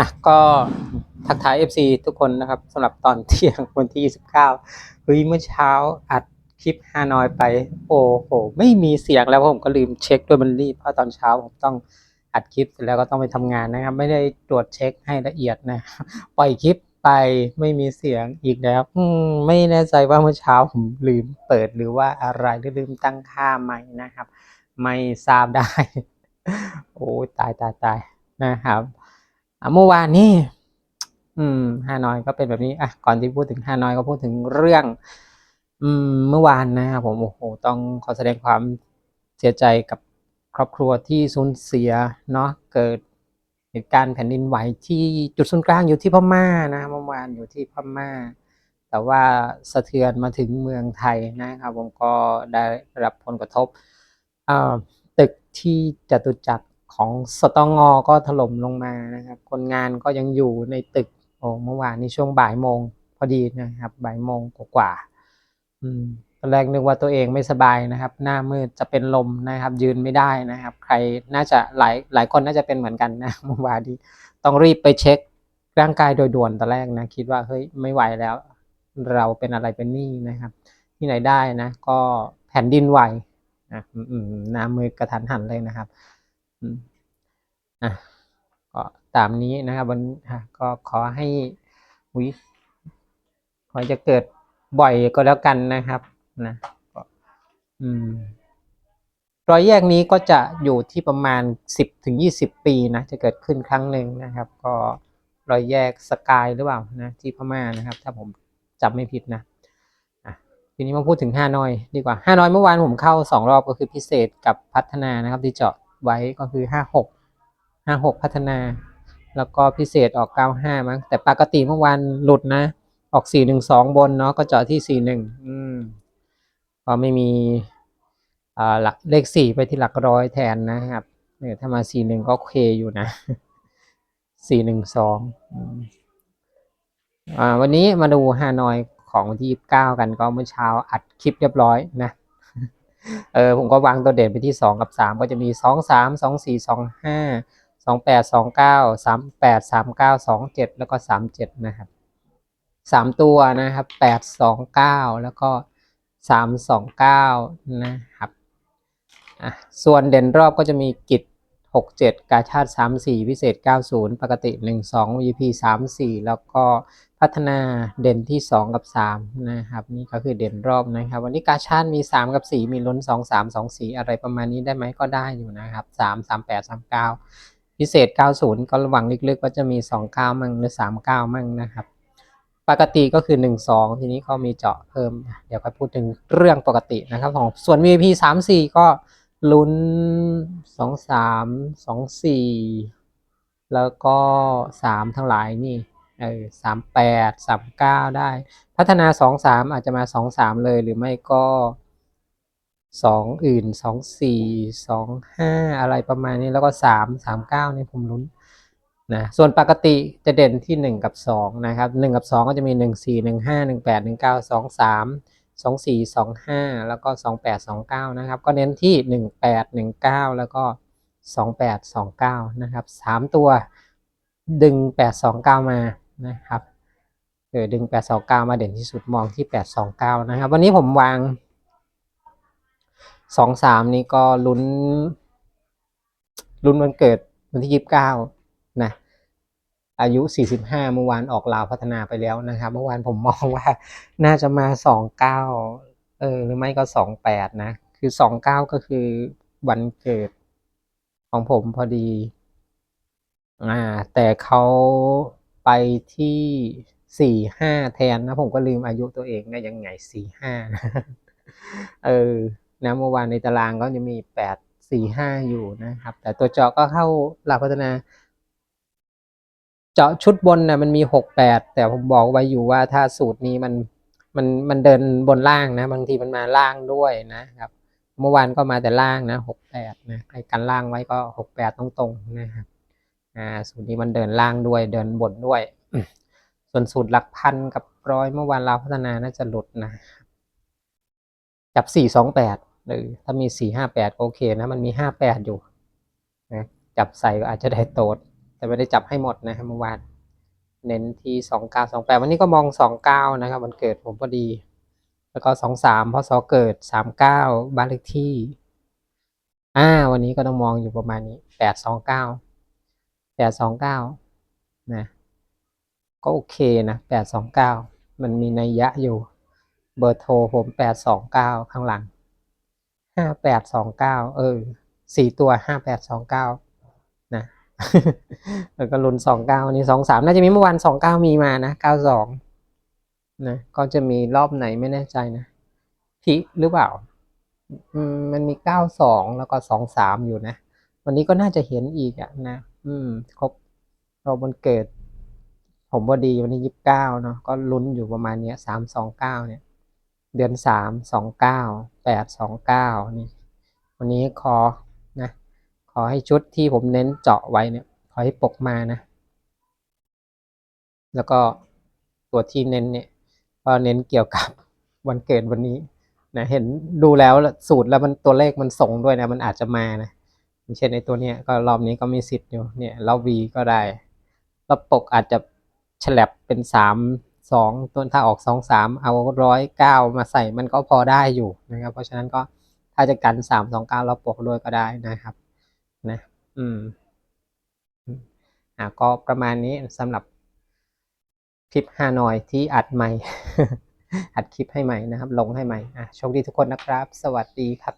อะก็ทักทาย FC ทุกคนนะครับสำหรับตอนเที่ยงวันที่ 29เฮ้ยเมื่อเช้าอัดคลิปฮานอยไป โอ้โห ไม่มีเสียงแล้วผมก็ลืมเช็คด้วยมันรีบเพราะตอนเช้าผมต้องอัดคลิปเสร็จแล้วก็ต้องไปทำงานนะครับ ไม่ได้ตรวจเช็คให้ละเอียดนะ ปล่อยคลิปไปไม่มีเสียงอีกแล้วอืมไม่แน่ใจว่าเมื่อเช้าผมลืมเปิดหรือว่าอะไรหรือลืมตั้งค่าใหม่นะครับ ไม่ทราบได้ โอ้ตายตายตายนะครับ เมื่อวานนี้อืมฮานอยก็เป็นแบบนี้อะก่อนที่พูดถึงฮานอยก็พูดถึงเรื่อง อืมเมื่อวานนะครับผมโอ้โหต้องขอแสดงความเสียใจกับครอบครัวที่สูญเสียเนาะเกิดเหตุการณ์แผ่นดินไหวที่จุดศูนย์กลางอยู่ที่พม่านะเมื่อวานอยู่ที่พม่า แต่ว่าสะเทือนมาถึงเมืองไทยนะครับผมก็ได้รับผลกระทบอ่าตึกที่จตุจักร ของสตงอก็ถล่มลงมานะครับ คนงานก็ยังอยู่ในตึกโอ้เมื่อวานนี้ช่วงบ่ายโมงพอดีนะครับบ่ายโมงกว่าอืมตอนแรกนึกว่าตัวเองไม่สบายนะครับ หน้ามืดจะเป็นลมนะครับ ยืนไม่ได้นะครับ ใครน่าจะหลายหลายคนน่าจะเป็นเหมือนกันนะเมื่อวานนี้ต้องรีบไปเช็คร่างกายโดยด่วนตอนแรกนะคิดว่าเฮ้ยไม่ไหวแล้ว เราเป็นอะไรเป็นนี้นะครับ ที่ไหนได้นะ ก็แผ่นดินไหวนะอืมอืมหน้ามือกระทันหันเลยนะครับ อะก็ตามนี้นะครับวันก็ขอให้อุยขอจะเกิดบ่อยก็แล้วกันนะครับนะก็อืมรอยแยกนี้ก็จะอยู่ที่ประมาณสิบถึงยี่สิบปีนะจะเกิดขึ้นครั้งหนึ่งนะครับ ก็รอยแยกสกายหรือเปล่านะที่พม่านะครับ ถ้าผมจำไม่ผิดนะอะทีนี้มาพูดถึงฮานอยดีกว่าฮานอยเมื่อวานผมเข้าสองรอบก็คือพิเศษกับพัฒนานะครับที่เจาะ ไว้ก็คือห้าหกห้าหกพัฒนา แล้วก็พิเศษออกเก้าห้ามั้งแต่ปกติเมื่อวานหลุดนะ ออกสี่หนึ่งสองบนเนาะก็เจาะที่สี่หนึ่งอืมพอไม่มีอ่าหลักเลขสี่ไปที่หลักร้อยแทนนะครับเนี่ยถ้ามาสี่หนึ่งก็โอเคอยู่นะสี่หนึ่งสองอ่าวันนี้มาดูฮานอยของวันที่ยี่สิบเก้ากันก็เมื่อเช้าอัดคลิปเรียบร้อยนะ เออผมก็วางตัวเด่นไปที่สองกับสามก็จะมีสองสามสองสี่สองห้าสองแปดสองเก้าสามแปดสามเก้าสองเจ็ดแล้วก็สามเจ็ดนะครับสามตัวนะครับแปดสองเก้าแล้วก็สามสองเก้านะครับอะส่วนเด่นรอบก็จะมีกิจ หกเจ็ดกาชาติสามสี่พิเศษเก้าศูนย์ปกติหนึ่งสอง VP สามสี่แล้วก็พัฒนาเด่นที่ 2 กับ 3 นะครับ นี่ก็คือเด่นรอบนะครับ วันนี้กาชาติมี 3 กับ 4 มีล้น 2 3 2 4 อะไรประมาณนี้ได้ไหมก็ได้อยู่นะครับ 3 3 8 3 9 พิเศษ 90 ก็ระวังลึกๆว่าจะมี 2 9 มั่งหรือ 3 9 มั่งนะครับปกติก็คือ 1 2 ทีนี้เขามีเจาะเพิ่ม เดี๋ยวไปพูดถึงเรื่องปกตินะครับของส่วน VIP 3 4 ก็ ลุ้น2 3 2 4แล้วก็3ทั้งหลายนี่เออสามแปดสามเก้าได้ พัฒนาสองสามอาจจะมาสองสามเลยหรือไม่ก็สองอื่นสองสี่สองห้าอะไรประมาณนี้แล้วก็สามสามเก้านี่ผมลุ้นนะส่วนปกติจะเด่นที่หนึ่งกับสองนะครับหนึ่งกับสองก็จะมีหนึ่งสี่หนึ่งห้าหนึ่งแปดหนึ่งเก้าสองสาม สองสี่สองห้าแล้วก็สองแปดสองเก้านะครับ ก็เน้นที่หนึ่งแปดหนึ่งเก้าแล้วก็สองแปดสองเก้านะครับสามตัวดึงแปดสองเก้ามานะครับเออดึงแปดสองเก้ามาเด่นที่สุดมองที่แปดสองเก้านะครับ วันนี้ผมวางสองสามนี้ก็ลุ้น ลุ้นวันเกิดวันที่ยี่สิบเก้า อายุสี่สิบห้าเมื่อวานออกลาวพัฒนาไปแล้วนะครับ เมื่อวานผมมองว่าน่าจะมาสองเออหรือไม่ก็สองแปดนะ คือสองเก้าก็คือวันเกิดของผมพอดี อ่า แต่เขาไปที่สี่ห้าแทนนะ ผมก็ลืมอายุตัวเองได้ยังไงสี่ห้าเออนะเมื่อวานในตารางก็จะมีแปดสี่ห้าอยู่นะครับ แต่ตัวเจาะก็เข้าหลักพัฒนา จาะชุดบนนะมันมีหกแปดแต่ผมบอกไว้อยู่ว่าถ้าสูตรนี้มันมันมันเดินบนล่างนะ บางทีมันมาล่างด้วยนะครับ เมื่อวานก็มาแต่ล่างนะหกแปดนะใครกันล่างไว้ก็หกแปดตรงๆนะครับอ่าสูตรนี้มันเดินล่างด้วยเดินบนด้วย ส่วนสูตรหลักพันกับร้อยเมื่อวานเราพัฒนาน่าจะหลุดนะจับสี่สองแปดหรือถ้ามีสี่ห้าแปดโอเคนะ มันมีห้าแปดอยู่นะจับใส่ก็อาจจะได้โตด แต่ไม่ได้จับให้หมดนะครับเมื่อวานเน้นที่สองเก้าสองแปดวันนี้ก็มองสองเก้านะครับวันเกิดผมพอดี แล้วก็สองสามพศเกิดสามเก้าบ้านเลขที่อ่าวันนี้ก็ต้องมองอยู่ประมาณนี้แปดสองเก้าแปดสองเก้านะก็โอเคนะแปดสองเก้ามันมีนัยยะอยู่เบอร์โทรผมแปดสองเก้าข้างหลังห้าแปดสองเก้าเออสี่ตัวห้าแปดสองเก้า แล้วก็ลุ้นสองเก้านี้สองสามน่าจะมีเมื่อวานสองเก้ามีมานะเก้าสองนะก็จะมีรอบไหนไม่แน่ใจนะพิหรือเปล่า อืมมันมีเก้าสองแล้วก็สองสามอยู่นะ วันนี้ก็น่าจะเห็นอีกอะนะ อืม ครบเราวันเกิด ผมพอดีวันนี้ยี่สิบเก้าเนาะก็ลุ้นอยู่ประมาณเนี้ยสามสองเก้าเนี่ย เดือนสามสองเก้าแปดสองเก้านี่ วันนี้ขอ ขอให้ชุดที่ผมเน้นเจาะไว้เนี่ย ขอให้ปกมานะ แล้วก็ตัวที่เน้นเนี่ยก็เน้นเกี่ยวกับวันเกิดวันนี้นะเห็นดูแล้วสูตรแล้วมันตัวเลขมันส่งด้วยนะ มันอาจจะมานะเช่นในตัวเนี้ยก็รอบนี้ก็มีสิทธิ์อยู่เนี่ยเราวีก็ได้แล้วปกอาจจะฉลับเป็นสามสองต้นถ้าออกสองสามเอาร้อยเก้ามาใส่มันก็พอได้อยู่นะครับ เพราะฉะนั้นก็ถ้าจะกันสามสองเก้าเราปกด้วยก็ได้นะครับ นะ อืมอืมอ่าก็ประมาณนี้สำหรับคลิปฮานอยที่อัดใหม่ อัดคลิปให้ใหม่นะครับ ลงให้ใหม่อะโชคดีทุกคนนะครับ สวัสดีครับ